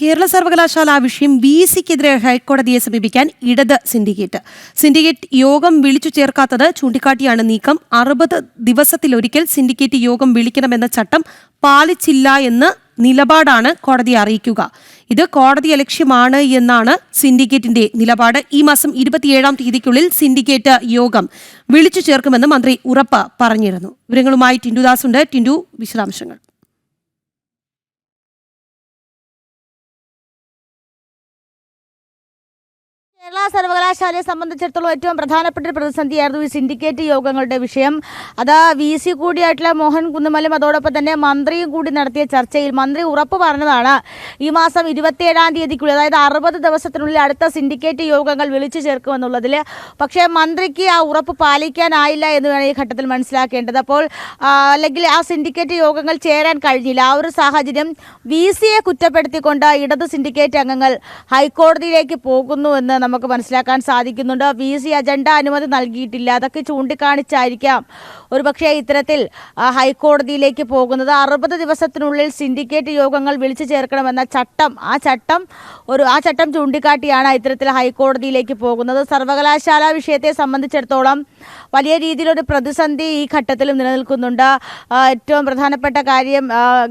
കേരള സർവകലാശാല ആ വിഷയം ബി സിക്കെതിരെ ഹൈക്കോടതിയെ സമീപിക്കാൻ ഇടത് സിൻഡിക്കേറ്റ്. സിൻഡിക്കേറ്റ് യോഗം വിളിച്ചു ചേർക്കാത്തത് ചൂണ്ടിക്കാട്ടിയാണ് നീക്കം. അറുപത് ദിവസത്തിലൊരിക്കൽ സിൻഡിക്കേറ്റ് യോഗം വിളിക്കണമെന്ന ചട്ടം പാലിച്ചില്ല എന്ന് നിലപാടാണ് കോടതി അറിയിക്കുക. ഇത് കോടതി അലക്ഷ്യമാണ് എന്നാണ് സിൻഡിക്കേറ്റിന്റെ നിലപാട്. ഈ മാസം ഇരുപത്തിയേഴാം തീയതിക്കുള്ളിൽ സിൻഡിക്കേറ്റ് യോഗം വിളിച്ചു ചേർക്കുമെന്ന് മന്ത്രി ഉറപ്പ് പറഞ്ഞിരുന്നു. വിവരങ്ങളുമായി ടിൻഡുദാസ് ഉണ്ട് ടിൻഡു വിശദാംശങ്ങൾ. കേരള സർവകലാശാലയെ സംബന്ധിച്ചിടത്തോളം ഏറ്റവും പ്രധാനപ്പെട്ട ഒരു പ്രതിസന്ധിയായിരുന്നു ഈ സിൻഡിക്കേറ്റ് യോഗങ്ങളുടെ വിഷയം. അത് വി സി കൂടിയായിട്ടുള്ള മോഹൻ കുന്നുമലും അതോടൊപ്പം തന്നെ മന്ത്രിയും കൂടി നടത്തിയ ചർച്ചയിൽ മന്ത്രി ഉറപ്പ് പറഞ്ഞതാണ് ഈ മാസം ഇരുപത്തിയേഴാം തീയതിക്കുള്ളിൽ അതായത് അറുപത് ദിവസത്തിനുള്ളിൽ അടുത്ത സിൻഡിക്കേറ്റ് യോഗങ്ങൾ വിളിച്ചു ചേർക്കുമെന്നുള്ളതിൽ. പക്ഷേ മന്ത്രിക്ക് ആ ഉറപ്പ് പാലിക്കാനായില്ല എന്ന് വേണം ഈ ഘട്ടത്തിൽ മനസ്സിലാക്കേണ്ടത്. അപ്പോൾ അല്ലെങ്കിൽ ആ സിൻഡിക്കേറ്റ് യോഗങ്ങൾ ചേരാൻ കഴിഞ്ഞില്ല. ആ ഒരു സാഹചര്യം വി സിയെ കുറ്റപ്പെടുത്തിക്കൊണ്ട് ഇടത് സിൻഡിക്കേറ്റ് അംഗങ്ങൾ ഹൈക്കോടതിയിലേക്ക് പോകുന്നു എന്ന് നമുക്ക് മനസ്സിലാക്കാൻ സാധിക്കുന്നുണ്ട്. വി സി അജണ്ട അനുമതി നൽകിയിട്ടില്ല. അതൊക്കെ ചൂണ്ടിക്കാണിച്ചായിരിക്കാം. ഒരു പക്ഷേ ഇത്തരത്തിൽ ഹൈക്കോടതിയിലേക്ക് പോകുന്നത് അറുപത് ദിവസത്തിനുള്ളിൽ സിൻഡിക്കേറ്റ് യോഗങ്ങൾ വിളിച്ചു ചേർക്കണമെന്ന ചട്ടം ആ ചട്ടം ഒരു ആ ചട്ടം ചൂണ്ടിക്കാട്ടിയാണ് ഇത്തരത്തിൽ ഹൈക്കോടതിയിലേക്ക് പോകുന്നത്. സർവകലാശാല വിഷയത്തെ സംബന്ധിച്ചിടത്തോളം വലിയ രീതിയിലൊരു പ്രതിസന്ധി ഈ ഘട്ടത്തിലും നിലനിൽക്കുന്നുണ്ട്. ഏറ്റവും പ്രധാനപ്പെട്ട കാര്യം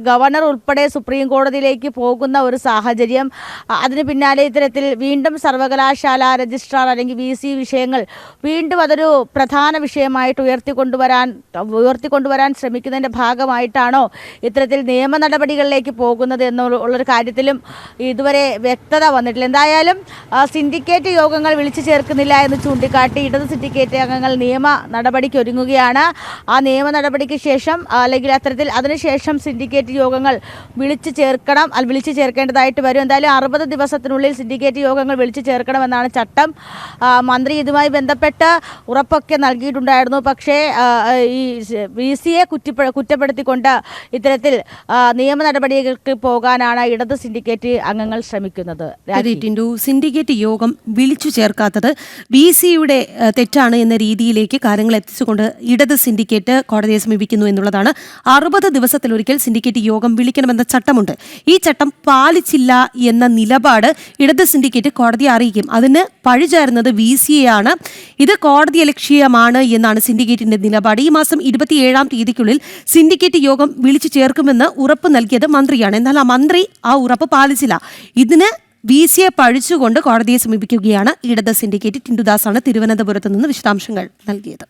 ഗവർണർ ഉൾപ്പെടെ സുപ്രീം കോടതിയിലേക്ക് പോകുന്ന ഒരു സാഹചര്യം. അതിന് പിന്നാലെ ഇത്തരത്തിൽ വീണ്ടും സർവകലാശാല രജിസ്ട്രാർ അല്ലെങ്കിൽ വി സി വിഷയങ്ങൾ വീണ്ടും അതൊരു പ്രധാന വിഷയമായിട്ട് ഉയർത്തിക്കൊണ്ടുവരാൻ ഉയർത്തിക്കൊണ്ടുവരാൻ ശ്രമിക്കുന്നതിന്റെ ഭാഗമായിട്ടാണോ ഇത്തരത്തിൽ നിയമ നടപടികളിലേക്ക് പോകുന്നത് എന്നുള്ളൊരു കാര്യത്തിലും ഇതുവരെ വ്യക്തത വന്നിട്ടില്ല. എന്തായാലും സിൻഡിക്കേറ്റ് യോഗങ്ങൾ വിളിച്ചു ചേർക്കുന്നില്ല എന്ന് ചൂണ്ടിക്കാട്ടി ഇടത് സിൻഡിക്കേറ്റ് അംഗങ്ങൾ നിയമ നടപടിക്ക് ഒരുങ്ങുകയാണ്. ആ നിയമ നടപടിക്ക് ശേഷം അല്ലെങ്കിൽ അത്തരത്തിൽ അതിനുശേഷം സിൻഡിക്കേറ്റ് യോഗങ്ങൾ വിളിച്ചു ചേർക്കണം വിളിച്ചു ചേർക്കേണ്ടതായിട്ട് വരും. എന്തായാലും അറുപത് ദിവസത്തിനുള്ളിൽ സിൻഡിക്കേറ്റ് യോഗങ്ങൾ വിളിച്ചു ചേർക്കണമെന്നാണ് ചട്ടം. മന്ത്രി ഇതുമായി ബന്ധപ്പെട്ട് ഉറപ്പൊക്കെ നൽകിയിട്ടുണ്ടായിരുന്നു. പക്ഷേ ഈ വി സിയെ കുറ്റപ്പെ കുറ്റപ്പെടുത്തിക്കൊണ്ട് ഇത്തരത്തിൽ നിയമ നടപടികൾക്ക് പോകാനാണ് ഇടത് സിൻഡിക്കേറ്റ് അംഗങ്ങൾ ശ്രമിക്കുന്നത്. അതെ, സിൻഡിക്കേറ്റ് യോഗം വിളിച്ചു ചേർക്കാത്തത് വി സിയുടെ തെറ്റാണ് എന്ന രീതിയിലേക്ക് കാര്യങ്ങൾ എത്തിച്ചുകൊണ്ട് ഇടത് സിൻഡിക്കേറ്റ് കോടതിയെ സമീപിക്കുന്നു എന്നുള്ളതാണ്. അറുപത് ദിവസത്തിലൊരിക്കൽ സിൻഡിക്കേറ്റ് യോഗം വിളിക്കണമെന്ന ചട്ടമുണ്ട്. ഈ ചട്ടം പാലിച്ചില്ല എന്ന നിലപാട് ഇടത് സിൻഡിക്കേറ്റ് കോടതിയെ അറിയിക്കും. അതിന് പഴിചേർന്നത് വി സി എ ആണ്. ഇത് കോടതി ലക്ഷ്യമാണ് എന്നാണ് സിൻഡിക്കേറ്റിന്റെ നിലപാട്. ഈ മാസം ഇരുപത്തിയേഴാം തീയതിക്കുള്ളിൽ സിൻഡിക്കേറ്റ് യോഗം വിളിച്ചു ചേർക്കുമെന്ന് ഉറപ്പ് നൽകിയത് മന്ത്രിയാണ്. എന്നാൽ ആ മന്ത്രി ആ ഉറപ്പ് പാലിച്ചില്ല. ഇതിന് വി സി എ പഴിച്ചുകൊണ്ട് കോടതിയെ സമീപിക്കുകയാണ്. ഇടത് സിൻഡിക്കേറ്റ് ടിൻഡുദാസാണ് തിരുവനന്തപുരത്ത് നിന്ന് വിശദാംശങ്ങൾ നൽകിയത്.